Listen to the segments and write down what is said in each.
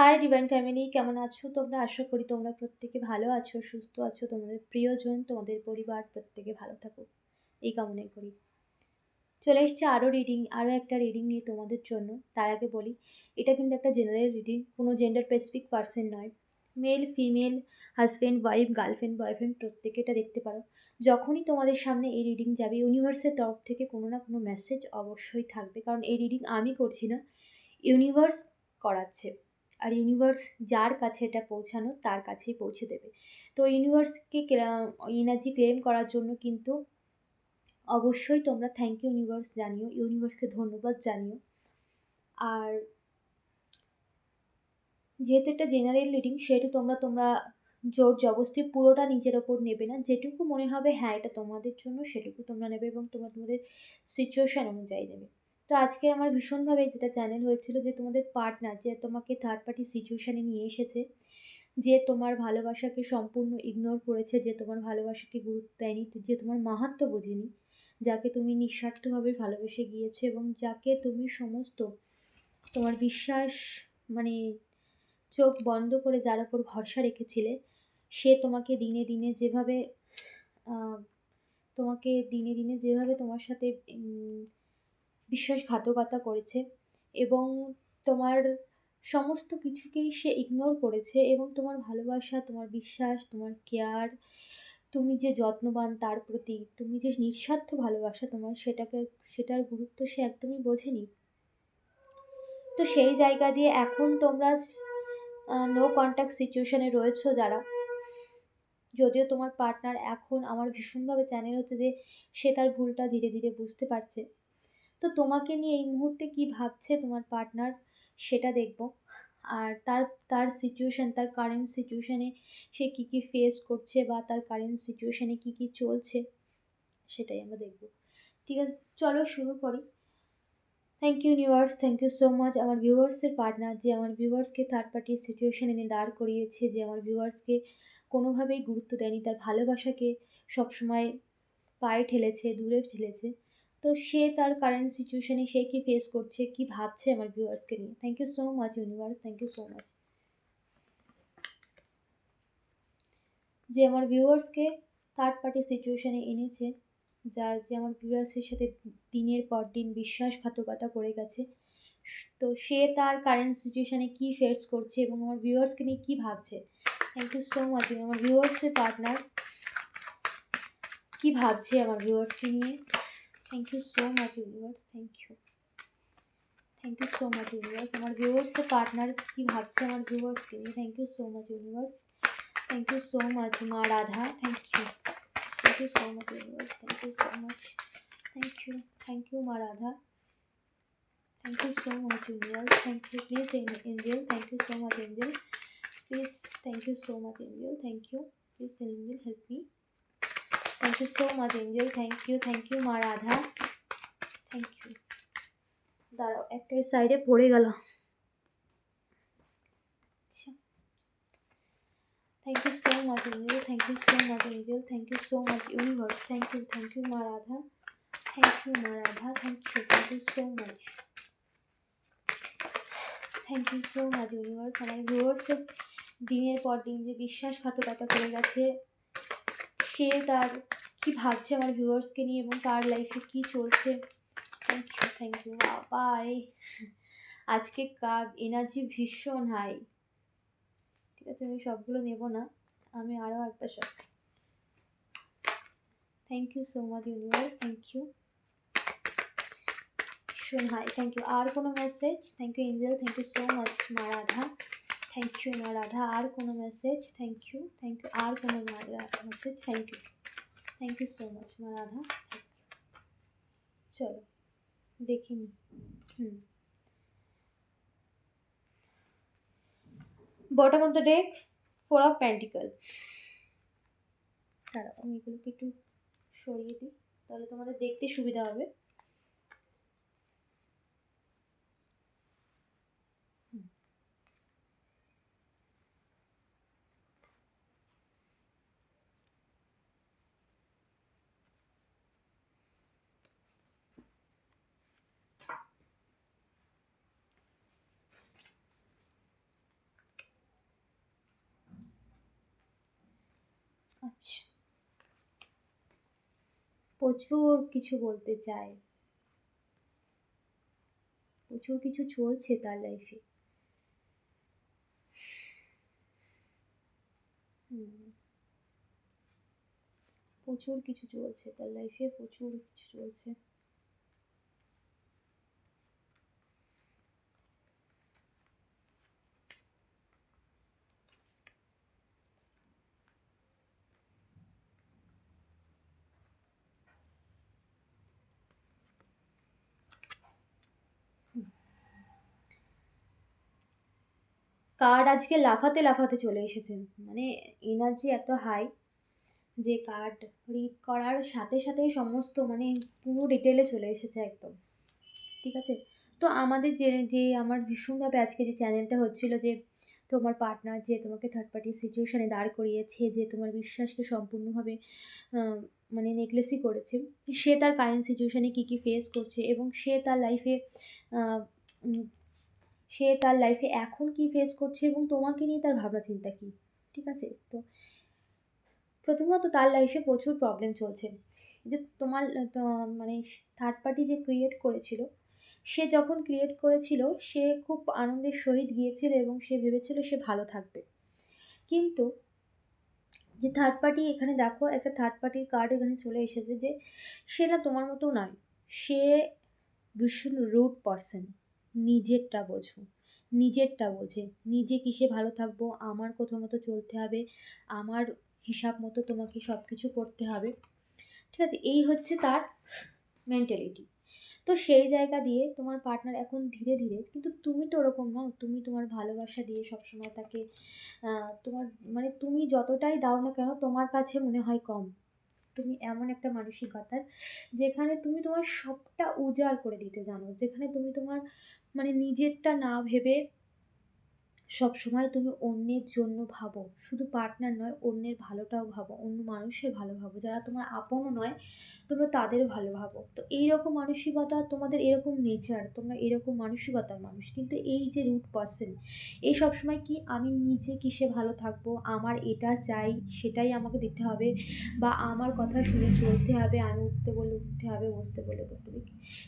High divine family কেমন আছো তোমরা? আশা করি তোমরা প্রত্যেকে ভালো আছো, সুস্থ আছো। তোমাদের প্রিয়জন, তোমাদের পরিবার প্রত্যেকে ভালো থাকুক। এই কামনাই করি। চলে এসছে আরও রিডিং আরও একটা রিডিং নিয়ে তোমাদের জন্য। তার আগে বলি, এটা কিন্তু একটা জেনারেল রিডিং কোনো জেন্ডার স্পেসিফিক পার্সন নয়। Male female husband wife girlfriend boyfriend প্রত্যেকে এটা দেখতে পারো। যখনই তোমাদের সামনে এই রিডিং যাবে ইউনিভার্সের তরফ থেকে কোনো না কোনো মেসেজ অবশ্যই থাকবে। কারণ এই রিডিং আমি করছি না ইউনিভার্স করাচ্ছে। আর ইউনিভার্স যার কাছে এটা পৌঁছানো, তার কাছেই পৌঁছে দেবে। তো ইউনিভার্সকে এনার্জি ক্লেম করার জন্য কিন্তু অবশ্যই তোমরা থ্যাংক ইউ ইউনিভার্স জানিও ইউনিভার্সকে ধন্যবাদ জানিও। আর যেহেতু একটা জেনারেল রিডিং সেহেতু তোমরা তোমরা জোর জবস্তি পুরোটা নিজের ওপর নেবে না। যেটুকু মনে হবে হ্যাঁ এটা তোমাদের জন্য, সেটুকু তোমরা নেবে এবং তোমরা তোমাদের সিচুয়েশান অনুযায়ী নেবে। তো আজকে আমার ভীষণভাবে যেটা চ্যানেল হয়েছিল যে তোমাদের পার্টনার যে তোমাকে থার্ড পার্টি সিচুয়েশানে নিয়ে এসেছে, যে তোমার ভালোবাসাকে সম্পূর্ণ ইগনোর করেছে, যে তোমার ভালোবাসাকে গুরুত্ব দেয়নি, যে তোমার মাহাত্ম বোঝেনি, যাকে তুমি নিঃস্বার্থভাবে ভালোবেসে গিয়েছো এবং যাকে তুমি সমস্ত তোমার বিশ্বাস মানে চোখ বন্ধ করে যার ওপর ভরসা রেখেছিলে, সে তোমাকে দিনে দিনে যেভাবে তোমাকে দিনে দিনে যেভাবে তোমার সাথে বিশ্বাসঘাতকতা করেছে এবং তোমার সমস্ত কিছুকেই সে ইগনোর করেছে এবং তোমার ভালোবাসা, তোমার বিশ্বাস, তোমার কেয়ার তুমি যে যত্নবান তার প্রতি, তুমি যে নিঃস্বার্থ ভালোবাসা তোমার সেটাকে, সেটার গুরুত্ব সে একদমই বোঝেনি। তো সেই জায়গা দিয়ে এখন তোমরা নো কন্ট্যাক্ট সিচুয়েশানে রয়েছো যারা। যদিও তোমার পার্টনার এখন আমার ভীষণভাবে চ্যানেল হচ্ছে যে সে তার ভুলটা ধীরে ধীরে বুঝতে পারছে। তো তোমাকে নিয়ে এই মুহূর্তে কী ভাবছে তোমার পার্টনার সেটা দেখব। আর তার তার সিচুয়েশান তার কারেন্ট সিচুয়েশানে সে কী কী ফেস করছে বা তার কারেন্ট সিচুয়েশানে কী কী চলছে, সেটাই আমরা দেখব। ঠিক আছে, চলো শুরু করি। Thank you universe thank you so much আমার ভিউয়ার্সের পার্টনার যে আমার ভিউয়ার্সকে থার্ড পার্টির সিচুয়েশান এনে দাঁড় করিয়েছে, যে আমার ভিউয়ার্সকে কোনোভাবেই গুরুত্ব দেয়নি, তার ভালোবাসাকে সবসময় পায়ে ঠেলেছে, দূরে ঠেলেছে তো সে তার কারেন্ট সিচুয়েশানে সে কী ফেস করছে, কী ভাবছে আমার ভিউয়ার্সকে নিয়ে? Thank you so much universe thank you so much যে আমার ভিউয়ার্সকে থার্ড পার্টি সিচুয়েশানে এনেছে, যার, যে আমার ভিউয়ার্সের সাথে দিনের পর দিন বিশ্বাসঘাতকতা করে গেছে, তো সে তার কারেন্ট সিচুয়েশানে কী ফেস করছে এবং আমার ভিউয়ার্সকে নিয়ে কী ভাবছে? থ্যাংক ইউ সো মাচ আমার ভিউয়ার্সের পার্টনার কী ভাবছে আমার ভিউয়ার্সকে নিয়ে? Thank you so much universe thank you thank you so much universe আমার ভিউয়ার্সের পার্টনার কী ভাবছে আমার ভিউয়ার্সকে নিয়ে thank you so much universe thank you so much মা Radha thank you thank you so much universe thank you so much thank you thank you মা Radha thank you so much universe thank you please angel thank you so much angel please thank you so much angel thank you please angel help me thank you so much angel thank you thank you মা Radha thank you দাঁড়াও, একটা সাইডে পড়ে গেল। Thank you so much angel thank you so much angel thank you so much universe thank you thank you মা Radha thank you মা Radha thank you thank you so much thank you so much universe আমার ভিউয়ার্সের দিনের পর দিন যে বিশ্বাসঘাতকতা করে গেছে সে তার, কী ভাবছে আমার ভিউয়ার্সকে নিয়ে এবং তার লাইফে কী চলছে? থ্যাংক ইউ থ্যাংক ইউ বাবাই আজকে কাব এনার্জি ভীষণ হাই ঠিক আছে, আমি সবগুলো নেব না, আমি আরও একবার সব thank you so much universe thank you ভীষণ হাই থ্যাংক ইউ আর কোনো message thank you angel thank you so much মা রাধা থ্যাংক ইউ না রাধা আর কোনো message thank you thank you আর কোনো message thank you thank you so much মা রাধা চলো দেখিনি হুম bottom of the deck four of pentacle দাঁড়াও আমি এগুলোকে একটু সরিয়ে দিই। তাহলে তোমাদের দেখতে সুবিধা হবে। আচ্ছা। প্রচুর কিছু বলতে চায়। প্রচুর কিছু চলছে তার লাইফে। প্রচুর কিছু চলছে তার লাইফে প্রচুর কিছু চলছে। কার্ড আজকে লাফাতে, লাফাতে চলে এসেছে। মানে এনার্জি এত হাই যে কার্ড রিড করার সাথে সাথে সমস্ত মানে পুরো ডিটেলে চলে এসেছে একদম। ঠিক আছে? তো আমাদের যে যে আমার ভীষণভাবে আজকে যে চ্যানেলটা হচ্ছিল যে তোমার পার্টনার যে তোমাকে থার্ড পার্টি সিচুয়েশানে দাঁড় করিয়েছে, যে তোমার বিশ্বাসকে সম্পূর্ণভাবে মানে নেকলেসই করেছে। সে তার কারেন্ট সিচুয়েশানে কী, কী ফেস করছে এবং সে তার লাইফে সে তার লাইফে এখন কী ফেস করছে এবং তোমাকে নিয়ে তার ভাবনা চিন্তা কী? ঠিক আছে? তো প্রথমত তার লাইফে প্রচুর প্রবলেম চলছে। যে তোমার মানে থার্ড পার্টি যে ক্রিয়েট করেছিল, সে যখন ক্রিয়েট করেছিল সে খুব আনন্দের সহিত গিয়েছিল এবং সে ভেবেছিল সে ভালো থাকবে। কিন্তু যে থার্ড পার্টি এখানে দেখো একটা থার্ড পার্টির কার্ড এখানে চলে এসেছে যে সে না তোমার মতো নয়। সে ভীষণ রুড পারসন। নিজেরটা বোঝো। নিজেরটা বোঝে। নিজে কিসে ভালো থাকব, আমার কোথাও মতো চলতে হবে, আমার হিসাব মতো তোমাকে সব কিছু করতে হবে। ঠিক আছে? এই হচ্ছে তার মেন্টালিটি। তো সেই জায়গা দিয়ে তোমার পার্টনার এখন ধীরে, ধীরে কিন্তু তুমি তো ওরকম নও। তুমি তোমার ভালোবাসা দিয়ে সবসময় তাকে তোমার মানে তুমি যতটাই দাও না কেন তোমার কাছে মনে হয় কম। তুমি এমন একটা মানসিকতার যেখানে তুমি তোমার সবটা উজাড় করে দিতে জানো। যেখানে তুমি তোমার মানে নিজেরটা না ভেবে সবসময় তুমি অন্যের জন্য ভাবো। শুধু পার্টনার নয়, অন্যের ভালোটাও ভাবো। অন্য মানুষের ভালো ভাবো। যারা তোমার আপনও নয়, তোমরা তাদেরও ভালো ভাবো। তো এইরকম মানসিকতা তোমাদের এরকম নেচার, তোমরা এরকম মানসিকতার মানুষ। কিন্তু এই যে রুড পারসন, এ সবসময় কি আমি নিজে কিসে ভালো থাকব, আমার এটা চাই, সেটাই আমাকে দিতে হবে বা আমার কথা শুনে চলতে হবে, আমি উঠতে বললে উঠতে হবে, বসতে বললে বসতে হবে।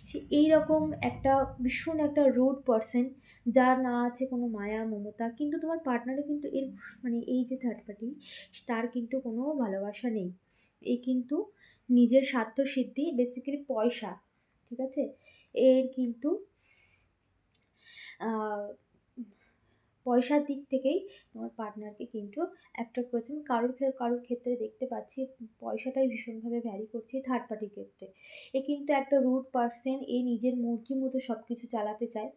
সে এইরকম একটা ভীষণ একটা রুট পারসন যার না আছে কোনো মায়া, মমতা, কিন্তু তোমার পার্টনারে কিন্তু এর মানে এই যে থার্ড পার্টি তার কিন্তু কোনো ভালোবাসা নেই। এ কিন্তু নিজের স্বার্থসিদ্ধি বেসিক্যালি পয়সা, ঠিক আছে? এর কিন্তু পয়সার দিক থেকেই তোমার পার্টনারকে কিন্তু অ্যাট্রাক্ট করেছে। আমি কারোর কারোর ক্ষেত্রে দেখতে পাচ্ছি, পয়সাটাই ভীষণভাবে ভ্যারি করছে থার্ড পার্টির ক্ষেত্রে। এ কিন্তু একটা রুড পার্সন এ নিজের মর্জি মতো সব কিছু চালাতে চায়।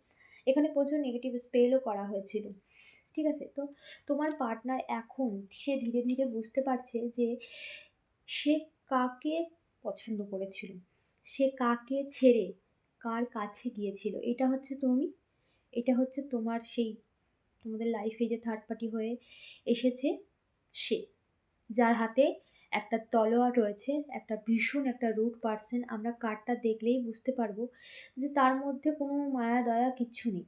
এখানে প্রচুর নেগেটিভ স্পেলও করা হয়েছিল। ঠিক আছে? তো তোমার পার্টনার এখন সে ধীরে ধীরে বুঝতে পারছে যে সে কাকে পছন্দ করেছিল, সে কাকে ছেড়ে কার কাছে গিয়েছিল। এটা হচ্ছে তুমি, এটা হচ্ছে তোমার সেই, তোমাদের লাইফে যে থার্ড পার্টি হয়ে এসেছে সে, যার হাতে একটা তলোয়ার রয়েছে, একটা ভীষণ একটা রুড পার্সন আমরা কার্ডটা দেখলেই বুঝতে পারব যে তার মধ্যে কোনো মায়া দয়া কিচ্ছু নেই।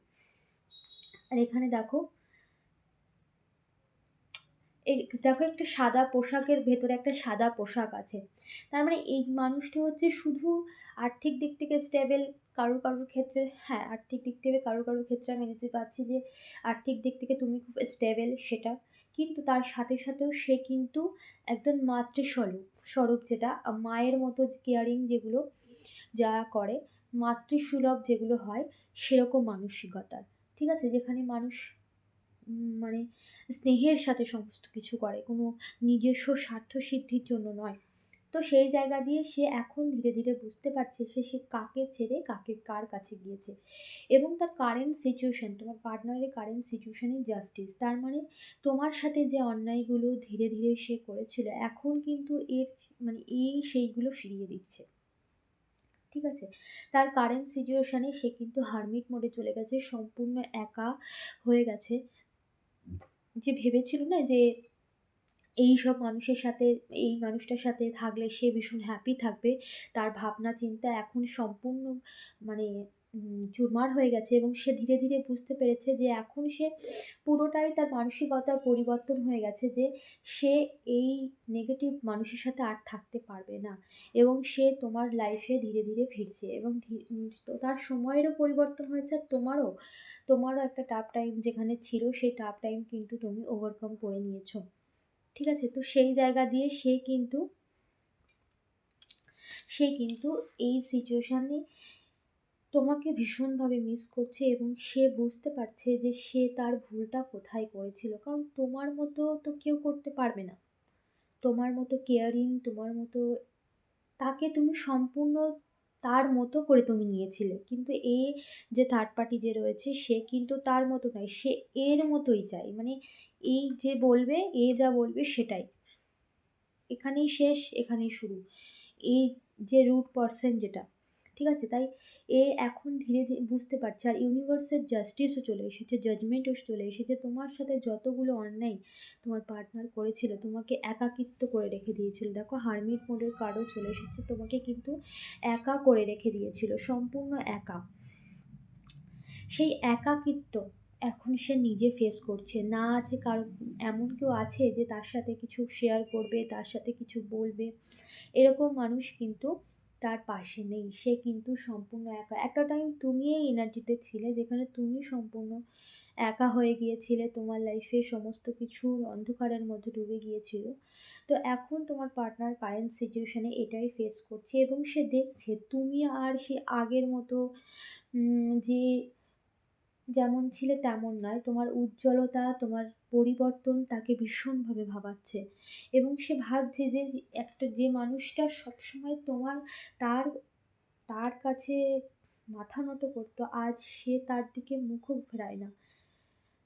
আর এখানে দেখো এই দেখো একটা সাদা পোশাকের ভেতরে একটা সাদা পোশাক আছে। তার মানে এই মানুষটা হচ্ছে শুধু আর্থিক দিক থেকে স্টেবেল কারোর কারোর ক্ষেত্রে হ্যাঁ আর্থিক দিক থেকে কারোর কারোর ক্ষেত্রে আমি নিতে পারছি যে আর্থিক দিক থেকে তুমি খুব স্টেবেল সেটা। কিন্তু তার সাথে সাথেও সে কিন্তু একদম মাতৃস্বরূপ, স্বরূপ যেটা মায়ের মতো কেয়ারিং যেগুলো যারা করে, মাতৃসুলভ যেগুলো হয় সেরকম মানসিকতার, ঠিক আছে? যেখানে মানুষ মানে স্নেহের সাথে সমস্ত কিছু করে, কোনো নিজস্ব স্বার্থ সিদ্ধির জন্য নয়। তো সেই জায়গা দিয়ে সে এখন ধীরে ধীরে বুঝতে পারছে সে সে কাকে ছেড়ে কাকে, কার কাছে গিয়েছে। এবং তার কারেন্ট সিচুয়েশান তোমার পার্টনারের কারেন্ট সিচুয়েশানই জাস্টিস তার মানে তোমার সাথে যে অন্যায়গুলো ধীরে ধীরে সে করেছিল, এখন কিন্তু এর মানে এই সেইগুলো ফিরিয়ে দিচ্ছে। ঠিক আছে? তার কারেন্ট সিচুয়েশানে সে কিন্তু হারমিট মোডে চলে গেছে, সম্পূর্ণ একা হয়ে গেছে। যে ভেবেছিল না যে এই সব মানুষের সাথে এই মানুষটার সাথে থাকলে সে ভীষণ হ্যাপি থাকবে তার ভাবনা চিন্তা এখন সম্পূর্ণ মানে চুরমার হয়ে গেছে এবং সে ধীরে, ধীরে বুঝতে পেরেছে যে এখন সে পুরোটাই তার মানসিকতার পরিবর্তন হয়ে গেছে যে সে এই নেগেটিভ মানুষের সাথে আর থাকতে পারবে না এবং সে তোমার লাইফে ধীরে, ধীরে ফিরছে এবং তার সময়েরও পরিবর্তন হয়েছে তোমারও। তোমারও একটা টাফ টাইম যেখানে ছিল সেই টাফ টাইম কিন্তু তুমি ওভারকাম করে নিয়েছো। ঠিক আছে? তো সেই জায়গা দিয়ে সে কিন্তু সে কিন্তু এই সিচুয়েশানে তোমাকে ভীষণভাবে মিস করছে এবং সে বুঝতে পারছে যে সে তার ভুলটা কোথায় করেছিল। কারণ তোমার মতো তো কেউ করতে পারবে না। তোমার মতো কেয়ারিং, তোমার মতো তাকে তুমি সম্পূর্ণ তার মতো করে তুমি নিয়েছিলে। কিন্তু এ যে থার্ড পার্টি যে রয়েছে সে কিন্তু তার মতো নয়। সে এর মতোই চায়। মানে এই যে বলবে, এ যা বলবে সেটাই। এখানেই শেষ, এখানেই শুরু। এই যে রুট পারসন যেটা, ঠিক আছে? তাই এ এখন ধীরে, ধীরে বুঝতে পারছে আর ইউনিভার্সের জাস্টিসও চলে এসেছে, জাজমেন্টও চলে এসেছে। তোমার সাথে যতগুলো অন্যায় তোমার পার্টনার করেছিল, তোমাকে একাকিত্ব করে রেখে দিয়েছিল। দেখো হারমিট মোডের কার্ডও চলে এসেছে। তোমাকে কিন্তু একা করে রেখে দিয়েছিল, সম্পূর্ণ একা। সেই একাকিত্ব এখন সে নিজে ফেস করছে। না আছে কারও এমন কেউ আছে যে তার সাথে কিছু শেয়ার করবে, তার সাথে কিছু বলবে। এরকম মানুষ কিন্তু তার পাশে নেই। সে কিন্তু সম্পূর্ণ একা। একটা টাইম তুমি এই এনার্জিতে ছিলে যেখানে তুমি সম্পূর্ণ একা হয়ে গিয়েছিলে। তোমার লাইফে সমস্ত কিছুর অন্ধকারের মধ্যে ডুবে গিয়েছিল। তো এখন তোমার পার্টনার কারেন্ট সিচুয়েশানে এটাই ফেস করছে এবং সে দেখছে তুমি আর সে আগের মতো যে যেমন ছিলে তেমন নয়। তোমার উজ্জ্বলতা, তোমার পরিবর্তন তাকে ভীষণভাবে ভাবাচ্ছে এবং সে ভাবছে যে একটা যে মানুষটা সবসময় তোমার তার তার কাছে মাথা নত করতো, আজ সে তার দিকে মুখও ফেরায় না।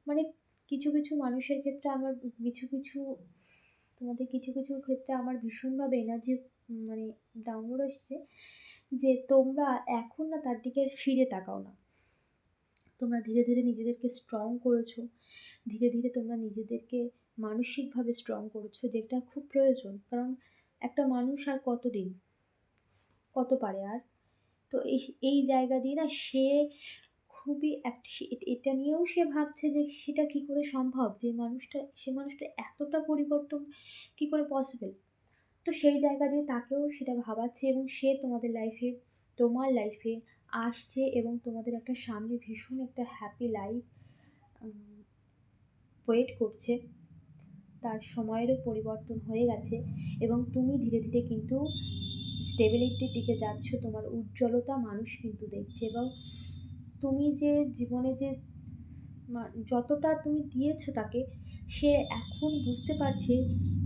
মানে কিছু, কিছু মানুষের ক্ষেত্রে আমার কিছু, কিছু তোমাদের কিছু, কিছু ক্ষেত্রে আমার ভীষণভাবে এনার্জি মানে ডাউনলোড আসছে যে তোমরা এখন না তার দিকে ফিরে তাকাও না। তোমরা ধীরে, ধীরে নিজেদেরকে স্ট্রং করেছ। ধীরে, ধীরে তোমরা নিজেদেরকে মানসিকভাবে স্ট্রং করেছ যেটা খুব প্রয়োজন। কারণ একটা মানুষ আর কতদিন? কত পারে আর? তো এই এই জায়গা দিয়ে না সে খুবই একটা এটা নিয়েও সে ভাবছে যে সেটা কী করে সম্ভব? যে মানুষটা সে মানুষটা এতটা পরিবর্তন কী করে পসিবল? তো সেই জায়গা দিয়ে তাকেও সেটা ভাবাচ্ছে এবং সে তোমাদের লাইফে তোমার লাইফে আসছে এবং তোমাদের একটা সামনে ভীষণ একটা হ্যাপি লাইফ ওয়েট করছে। তার সময়েরও পরিবর্তন হয়ে গেছে এবং তুমি ধীরে, ধীরে কিন্তু স্টেবিলিটির দিকে যাচ্ছ। তোমার উজ্জ্বলতা মানুষ কিন্তু দেখছে এবং তুমি যে জীবনে যে যতটা তুমি দিয়েছ তাকে, সে এখন বুঝতে পারছে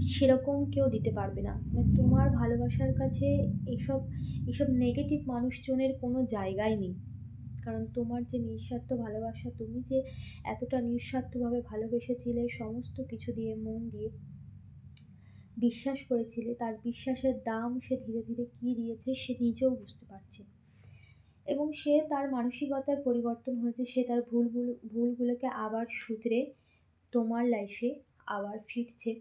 সেরকম কেউ দিতে পারবে না। মানে তোমার ভালোবাসার কাছে এসব, এসব নেগেটিভ মানুষজনের কোনো জায়গাই নেই। কারণ তোমার যে নিঃস্বার্থ ভালোবাসা, তুমি যে এতটা নিঃস্বার্থভাবে ভালোবেসেছিলে সমস্ত কিছু দিয়ে, মন দিয়ে বিশ্বাস করেছিলে, তার বিশ্বাসের দাম সে ধীরে, ধীরে কী দিয়েছে সে নিজেও বুঝতে পারছে। এবং সে তার মানসিকতার পরিবর্তন হয়েছে। সে তার ভুলগুলো ভুলগুলোকে আবার শুধরে তোমার লাইফে আবার ফিরছে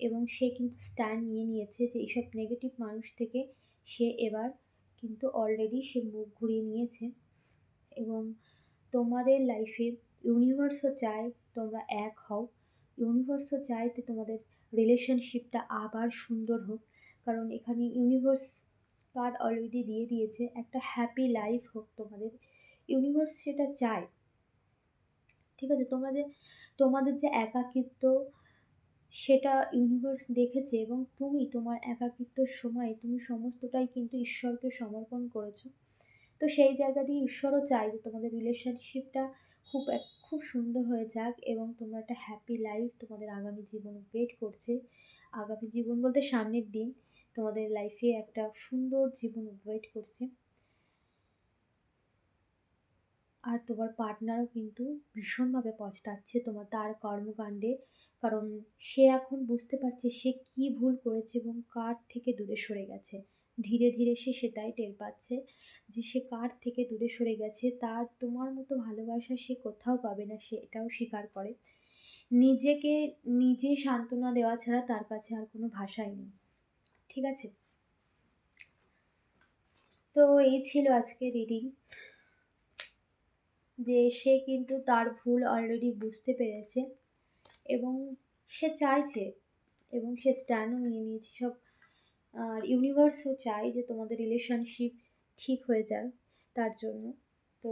এবং সে কিন্তু স্ট্যান্ড নিয়ে নিয়েছে যে এইসব নেগেটিভ মানুষ থেকে সে এবার কিন্তু অলরেডি সে মুখ ঘুরিয়ে নিয়েছে এবং তোমাদের লাইফে ইউনিভার্সও চায় তোমরা এক হও। ইউনিভার্সও চায় যে তোমাদের রিলেশনশিপটা আবার সুন্দর হোক। কারণ এখানে ইউনিভার্স কার্ড অলরেডি দিয়ে দিয়েছে, একটা হ্যাপি লাইফ হোক তোমাদের। ইউনিভার্স সেটা চায়। ঠিক আছে? তোমাদের তোমাদের যে একাকিত্ব সেটা ইউনিভার্স দেখেছে এবং তুমি তোমার একাকিত্বর সময়ে তুমি সমস্তটাই কিন্তু ঈশ্বরকে সমর্পণ করেছ। তো সেই জায়গা দিয়ে ঈশ্বরও চাই যে তোমাদের রিলেশনশিপটা খুব এক, খুব সুন্দর হয়ে যাক এবং তোমরা একটা হ্যাপি লাইফ তোমাদের আগামী জীবনে ওয়েট করছে। আগামী জীবন বলতে সামনের দিন তোমাদের লাইফে একটা সুন্দর জীবন ওয়েট করছে। আর তোমার পার্টনারও কিন্তু ভীষণভাবে পস্তাচ্ছে তোমার তার কর্মকাণ্ডে। কারণ সে এখন বুঝতে পারছে সে কী ভুল করেছে এবং কার থেকে দূরে সরে গেছে। ধীরে, ধীরে সে সেটাই টের পাচ্ছে যে সে কার থেকে দূরে সরে গেছে। তার তোমার মতো ভালোবাসা সে কোথাও পাবে না সে এটাও স্বীকার করে। নিজেকে নিজে সান্ত্বনা দেওয়া ছাড়া তার কাছে আর কোনো ভাষাই নেই। ঠিক আছে? তো এই ছিল আজকে রিডিং। যে সে কিন্তু তার ভুল অলরেডি বুঝতে পেরেছে এবং সে চাইছে এবং সে স্ট্যান্ডও নিয়ে নিয়েছে সব। আর ইউনিভার্সও চাই যে তোমাদের রিলেশনশিপ ঠিক হয়ে যায় তার জন্য। তো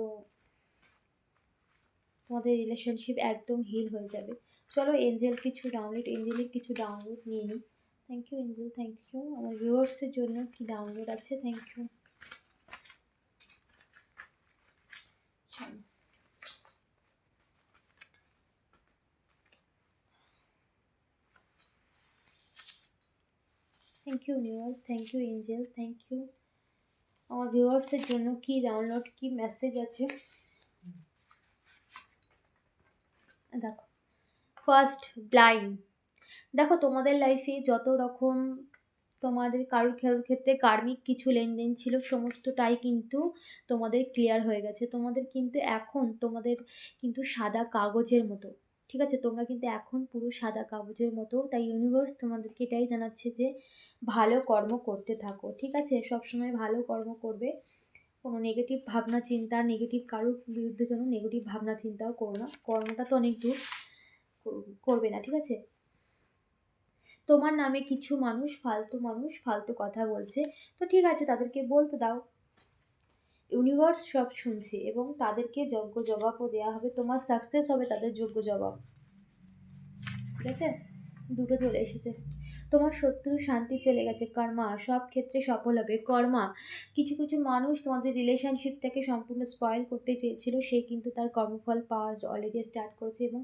তোমাদের রিলেশনশিপ একদম হিল হয়ে যাবে। চলো এঞ্জেল কিছু ডাউনলোড এঞ্জেলের কিছু ডাউনলোড নিয়ে নিই। Thank you angel thank you আমার ভিউয়ার্সের জন্য কি ডাউনলোড আছে? থ্যাংক ইউ চলো thank you viewers thank you angel thank you আমার ভিউয়ার্সের জন্য কি ডাউনলোড কি মেসেজ আছে? দেখো। ফার্স্ট ব্লাইন্ড দেখো, তোমাদের লাইফে যত রকম তোমাদের কারোর কারোর ক্ষেত্রে কার্মিক কিছু লেনদেন ছিল, সমস্তটাই কিন্তু তোমাদের ক্লিয়ার হয়ে গেছে। তোমাদের কিন্তু এখন তোমাদের কিন্তু সাদা কাগজের মতো। ঠিক আছে? তোমরা কিন্তু এখন পুরো সাদা কাগজের মতো। তাই ইউনিভার্স তোমাদেরকে এটাই জানাচ্ছে যে ভালো কর্ম করতে থাকো, ঠিক আছে? সবসময় ভালো কর্ম করবে। কোনো নেগেটিভ ভাবনা চিন্তা নেগেটিভ কারোর বিরুদ্ধে যেন নেগেটিভ ভাবনা চিন্তাও করো না। কর্মটা তো অনেক দূর করবে না, ঠিক আছে? তোমার নামে কিছু মানুষ ফালতু মানুষ ফালতু কথা বলছে। তো ঠিক আছে, তাদেরকে বলতে দাও। ইউনিভার্স সব শুনছে এবং তাদেরকে যোগ্য জবাবও দেওয়া হবে। তোমার সাকসেস হবে তাদের যোগ্য জবাব। ঠিক আছে? দুটো চলে এসেছে। তোমার শত্রু শান্তি চলে গেছে। কর্মা, সব ক্ষেত্রে সফল হবে। কর্মা, কিছু কিছু মানুষ তোমাদের রিলেশনশিপটাকে সম্পূর্ণ স্পয়েল করতে চেয়েছিল। সে কিন্তু তার কর্মফল পাওয়া অলরেডি স্টার্ট করেছে এবং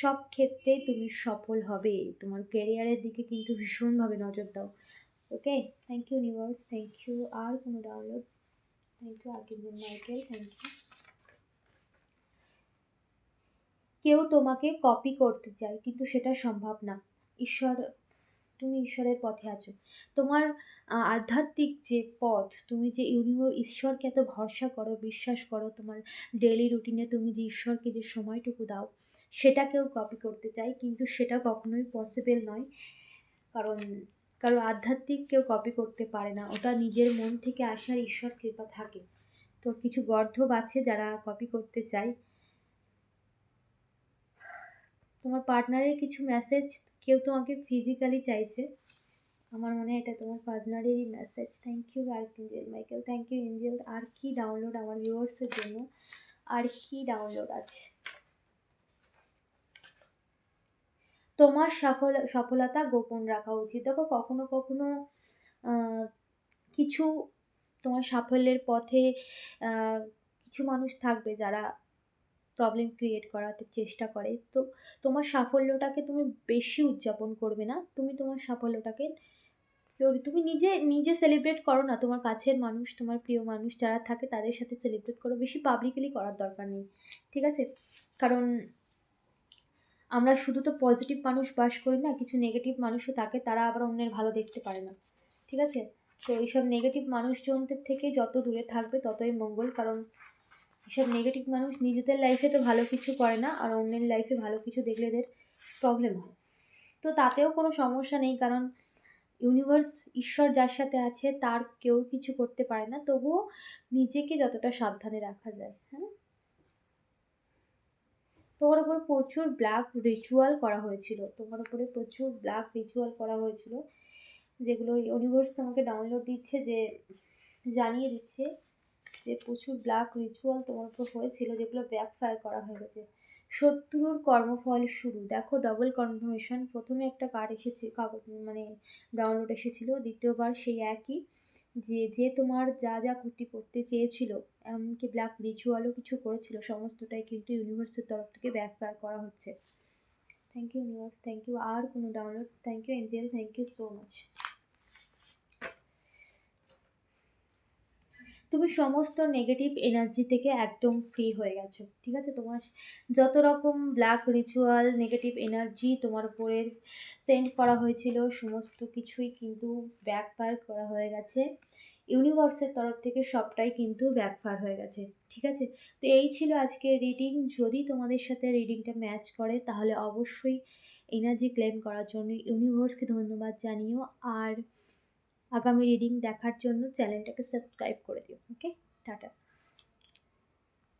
সব ক্ষেত্রেই তুমি সফল হবে। তোমার ক্যারিয়ারের দিকে কিন্তু ভীষণভাবে নজর দাও। Okay thank you universe thank you আর কোনো download thank you archangel Michael thank you কেউ তোমাকে কপি করতে চায়, কিন্তু সেটা সম্ভব না। ঈশ্বর তুমি ঈশ্বরের পথে আছো। তোমার আধ্যাত্মিক যে পথ, তুমি যে ইউনিভার ঈশ্বরকে এত ভরসা করো, বিশ্বাস করো, তোমার ডেলি রুটিনে তুমি যে ঈশ্বরকে যে সময়টুকু দাও সেটা কেউ কপি করতে চাই, কিন্তু সেটা কখনোই পসিবল নয়। কারণ কারও আধ্যাত্মিক কেউ কপি করতে পারে না। ওটা নিজের মন থেকে আসার ঈশ্বর কৃপা থাকে। তো কিছু গর্ধব আছে যারা কপি করতে চায়। তোমার পার্টনারের কিছু মেসেজ কেউ তোমাকে ফিজিক্যালি চাইছে। আমার মনে হয় এটা তোমার পার্টনারেরই message thank you angel Michael thank you angel আর কি ডাউনলোড আমার ভিউয়ার্সের জন্য? আর কি ডাউনলোড আছে? তোমার সফল, সফলতা গোপন রাখা উচিত। দেখো, কখনো কখনো কিছু তোমার সাফল্যের পথে কিছু মানুষ থাকবে যারা প্রবলেম ক্রিয়েট করাতে চেষ্টা করে। তো তোমার সাফল্যটাকে তুমি বেশি উদযাপন করবে না। তুমি তোমার সাফল্যটাকে তুমি নিজে নিজে সেলিব্রেট করো না। তোমার কাছের মানুষ, তোমার প্রিয় মানুষ যারা থাকে তাদের সাথে সেলিব্রেট করো। বেশি পাবলিকলি করার দরকার নেই। ঠিক আছে? কারণ আমরা শুধু তো পজিটিভ মানুষ বাস করি না, কিছু নেগেটিভ মানুষও থাকে, তারা আবার অন্যের ভালো দেখতে পারে না। ঠিক আছে? তো এইসব নেগেটিভ মানুষজনদের থেকে যত দূরে থাকবে ততই মঙ্গল। কারণ এসব নেগেটিভ মানুষ নিজেদের লাইফে তো ভালো কিছু করে না, আর অন্যের লাইফে ভালো কিছু দেখলে এদের প্রবলেম হয়। তো তাতেও কোনো সমস্যা নেই, কারণ ইউনিভার্স ঈশ্বর যার সাথে আছে, তার কেউ কিছু করতে পারে না, তবুও নিজেকে যতটা সাবধানে রাখা যায় হ্যাঁ? তোমার উপর প্রচুর ব্ল্যাক রিচুয়াল করা হয়েছিল, তোমার উপরে প্রচুর ব্ল্যাক রিচুয়াল করা হয়েছিল, যেগুলো ইউনিভার্স তোমাকে ডাউনলোড দিচ্ছে, যে জানিয়ে দিচ্ছে যে প্রচুর ব্ল্যাক রিচুয়াল তোমার উপর হয়েছিল, যেগুলো ব্যাকফায়ার করা হয়ে গেছে। শত্রুর কর্মফল শুরু। দেখো ডবল কনফার্মেশন প্রথমে একটা কার্ড এসেছে, কাগজ মানে ডাউনলোড এসেছিল। দ্বিতীয়বার সেই একই, যে যে তোমার যা যা ক্ষতি করতে চেয়েছিল, এমনকি ব্ল্যাক রিচুয়ালও কিছু করেছিল, সমস্তটাই কিন্তু ইউনিভার্সের তরফ থেকে ব্যাকফায়ার করা হচ্ছে। Thank you universe thank you আর কোনো download thank you angel thank you so much তুমি সমস্ত নেগেটিভ এনার্জি থেকে একদম ফ্রি হয়ে গেছো, ঠিক আছে? তোমার যত রকম ব্ল্যাক রিচুয়াল নেগেটিভ এনার্জি তোমার উপরে সেন্ড করা হয়েছিল, সমস্ত কিছুই কিন্তু ব্যাকফায়ার করা হয়ে গেছে। ইউনিভার্সের তরফ থেকে সবটাই কিন্তু ব্যাকফায়ার হয়ে গেছে, ঠিক আছে? তো এই ছিল আজকে রিডিং যদি তোমাদের সাথে রিডিংটা ম্যাচ করে, তাহলে অবশ্যই এনার্জি ক্লেম করার জন্য ইউনিভার্সকে ধন্যবাদ জানিও। আর আগামী রিডিং দেখার জন্য চ্যানেলটাকে সাবস্ক্রাইব করে দিও ওকে টাটা।